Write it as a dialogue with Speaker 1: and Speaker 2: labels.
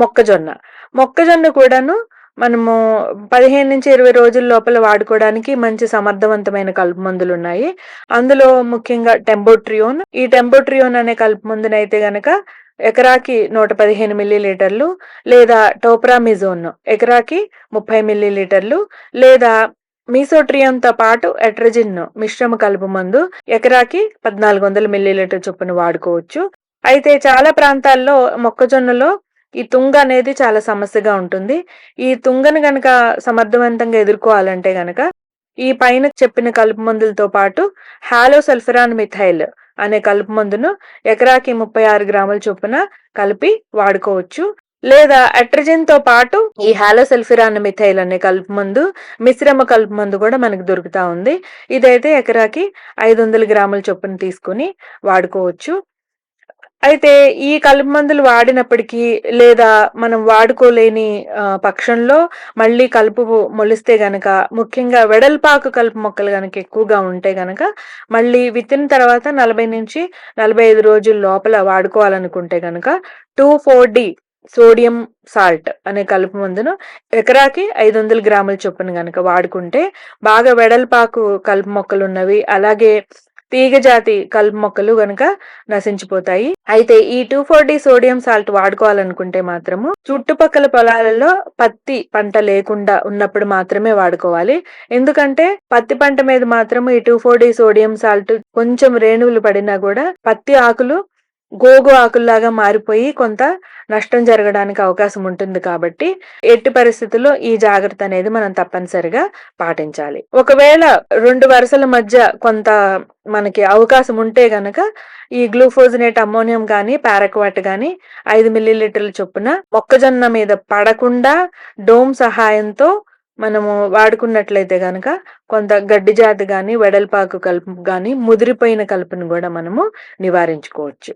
Speaker 1: మొక్కజొన్న. మొక్కజొన్న కూడాను మనము పదిహేను నుంచి ఇరవై రోజుల లోపల వాడుకోవడానికి మంచి సమర్థవంతమైన కలుపు మందులు ఉన్నాయి. అందులో ముఖ్యంగా టెంబోట్రియోన్. ఈ టెంబోట్రియోన్ అనే కలుపు మందునైతే గనక ఎకరాకి నూట పదిహేను మిల్లీ లీటర్లు లేదా టోప్రామిజోన్ ఎకరాకి ముప్పై మిల్లీలీటర్లు లేదా మీసోట్రియంతో పాటు ఎట్రజిన్ మిశ్రమ కలుపు మందు ఎకరాకి పద్నాలుగు వందల మిల్లీ లీటర్ చొప్పున వాడుకోవచ్చు. అయితే చాలా ప్రాంతాల్లో మొక్కజొన్నలో ఈ తుంగ అనేది చాలా సమస్యగా ఉంటుంది. ఈ తుంగను గనక సమర్థవంతంగా ఎదుర్కోవాలంటే గనక ఈ పైన చెప్పిన కలుపు మందులతో పాటు హాలో సల్ఫరాన్ మిథైల్ అనే కలుపు మందును ఎకరాకి ముప్పై ఆరు గ్రాముల చొప్పున కలిపి వాడుకోవచ్చు. లేదా అట్రజిన్తో పాటు ఈ హాలోసల్ఫిరాన్ మిథైల్ అనే కలుపు మందు మిశ్రమ కలుపు మందు కూడా మనకు దొరుకుతా ఉంది. ఇదైతే ఎకరాకి ఐదు వందల గ్రాముల చొప్పున తీసుకుని వాడుకోవచ్చు. అయితే ఈ కలుపు మందులు వాడినప్పటికీ లేదా మనం వాడుకోలేని పక్షంలో మళ్ళీ కలుపు మొలిస్తే గనక ముఖ్యంగా వెడల్పాకు కలుపు మొక్కలు గనక ఎక్కువగా ఉంటే గనక మళ్ళీ విత్తిన తర్వాత నలభై నుంచి నలభై ఐదు రోజుల లోపల వాడుకోవాలనుకుంటే గనక two four D sodium salt అనే కలుపు మందును ఎకరాకి ఐదు వందల గ్రాముల చొప్పున గనక వాడుకుంటే బాగా వెడల్పాకు కలుపు మొక్కలు ఉన్నవి అలాగే తీగజాతి కలుపు మొక్కలు గనక నశించిపోతాయి. అయితే ఈ two four D sodium salt వాడుకోవాలనుకుంటే మాత్రము చుట్టుపక్కల పొలాలలో పత్తి పంట లేకుండా ఉన్నప్పుడు మాత్రమే వాడుకోవాలి. ఎందుకంటే పత్తి పంట మీద మాత్రము ఈ two four D sodium salt కొంచెం రేణువులు పడినా కూడా పత్తి ఆకులు గోగు ఆకుల్లాగా మారిపోయి కొంత నష్టం జరగడానికి అవకాశం ఉంటుంది కాబట్టి ఎట్టి పరిస్థితుల్లో ఈ జాగ్రత్త అనేది మనం తప్పనిసరిగా పాటించాలి. ఒకవేళ రెండు వరుసల మధ్య కొంత మనకి అవకాశం ఉంటే గనక ఈ గ్లూఫోజినేట్ అమ్మోనియం కానీ పారక్వాట్ కానీ ఐదు మిల్లీలీటర్ల చొప్పున మొక్కజొన్న మీద పడకుండా డోమ్ సహాయంతో మనము వాడుకున్నట్లయితే గనక కొంత గడ్డి జాతి కానీ వెడల్పాకు కలుపు కానీ ముదిరిపోయిన కలుపును కూడా మనము నివారించుకోవచ్చు.